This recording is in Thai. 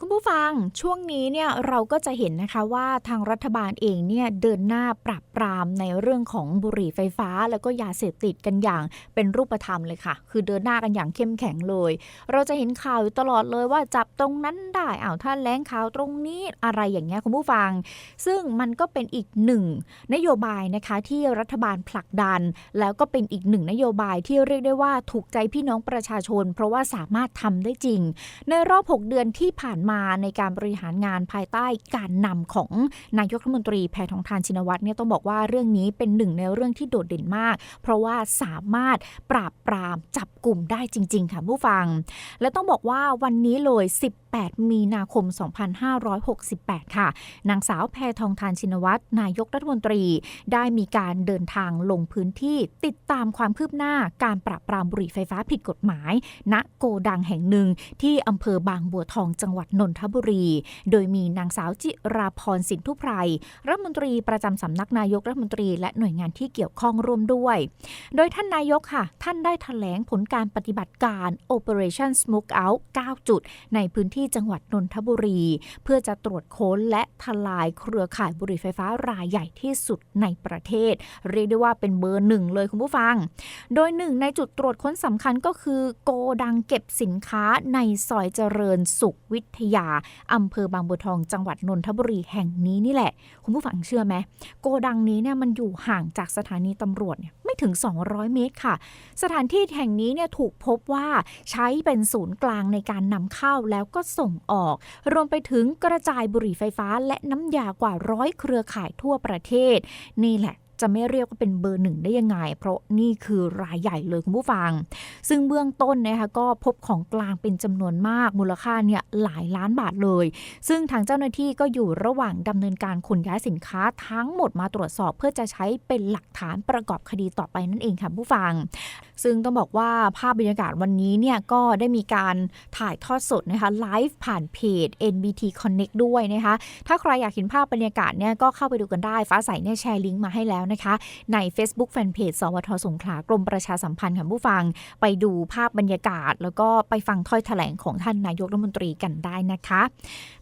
คุณผู้ฟังช่วงนี้เนี่ยเราก็จะเห็นนะคะว่าทางรัฐบาลเองเนี่ยเดินหน้าปรับปรามในเรื่องของบุหรี่ไฟฟ้า แล้วก็ยาเสพติดกันอย่างเป็นรูปธรรมเลยค่ะ คือเดินหน้ากันอย่างเข้มแข็งเลย เราจะเห็นข่าวอยู่ตลอดเลยว่าจับตรงนั้นได้อ้าวท่านแล้งข่าวตรงนี้อะไรอย่างเงี้ยคุณผู้ฟัง ซึ่งมันก็เป็นอีกหนึ่งนโยบายนะคะที่รัฐบาลผลักดัน แล้วก็เป็นอีกหนึ่งนโยบายที่เรียกได้ว่าถูกใจพี่น้องประชาชน เพราะว่าสามารถทำได้จริง ในรอบ 6 เดือนที่ผ่านมาในการบริหารงานภายใต้การนำของนายกรัฐมนตรีแพทองทานชินวัตรเนี่ยต้องบอกว่าเรื่องนี้เป็นหนึ่งในเรื่องที่โดดเด่นมาก เพราะว่าสามารถปราบปรามจับกลุ่มได้จริง ๆ ค่ะผู้ฟัง และต้องบอกว่าวันนี้เลย 18 มีนาคม 2568 ค่ะ นางสาวแพทองทานชินวัตรนายกรัฐมนตรี ได้มีการเดินทางลงพื้นที่ติดตามความคืบหน้าการปราบปรามบุหรี่ไฟฟ้าผิดกฎหมาย ณโกดังแห่งหนึ่งที่อำเภอบางบัวทองจังหวัดนนทบุรี โดยมีนางสาวจิราพรสินทุไพรรัฐมนตรีประจำสำนักนายกรัฐมนตรีและหน่วยงานที่เกี่ยวข้องร่วมด้วย โดยท่านนายกค่ะ ท่านได้ถแถลงผลการปฏิบัติการ Operation Smoke Out 9 จุด ในพื้นที่จังหวัดนนทบุรี เพื่อจะตรวจค้นและทลายเครือข่ายบุหรี่ไฟฟ้ารายใหญ่ที่สุดในประเทศ เรียกได้ว่าเป็นเบอร์หนึ่งเลยคุณผู้ฟัง โดยหนึ่งในจุดตรวจค้นสำคัญก็คือ โกดังเก็บสินค้าในซอยเจริญสุขวิทยยาอำเภอบางบัวทองจังหวัดนนทบุรีแห่งนี้นี่แหละ คุณผู้ฟังเชื่อไหมโกดังนี้เนี่ยมันอยู่ห่างจากสถานีตำรวจเนี่ยไม่ถึง 200 เมตรค่ะ สถานที่แห่งนี้เนี่ยถูกพบว่าใช้เป็นศูนย์กลางในการนำเข้าแล้วก็ส่งออก รวมไปถึงกระจายบุหรี่ไฟฟ้า และน้ำยากว่าร้อยเครือข่ายทั่วประเทศ นี่แหละ จะไม่เรียกว่าเป็นเบอร์หนึ่งได้ยังไง เพราะนี่คือรายใหญ่เลยคุณผู้ฟัง ซึ่งเบื้องต้นนะคะก็พบของกลางเป็นจำนวนมากมูลค่าเนี่ยหลายล้านบาทเลย ซึ่งทางเจ้าหน้าที่ก็อยู่ระหว่างดำเนินการขนย้ายสินค้าทั้งหมดมาตรวจสอบเพื่อจะใช้เป็นหลักฐานประกอบคดีต่อไปนั่นเองค่ะผู้ฟัง ซึ่งต้องบอกว่าภาพบรรยากาศวันนี้เนี่ยก็ได้มีการถ่ายทอดสดนะคะไลฟ์ผ่านเพจ NBT Connect ด้วยนะคะถ้าใครอยากเห็นภาพบรรยากาศเนี่ยก็เข้าไปดูกันได้ฟ้าใสเนี่ยแชร์ลิงก์มาให้แล้วนะคะ ใน Facebook Fanpage สวทสงขลากรมประชาสัมพันธ์ค่ะผู้ฟัง ไปดูภาพบรรยากาศ แล้วก็ไปฟังถ้อยแถลงของท่านนายกรัฐมนตรีกันได้นะคะ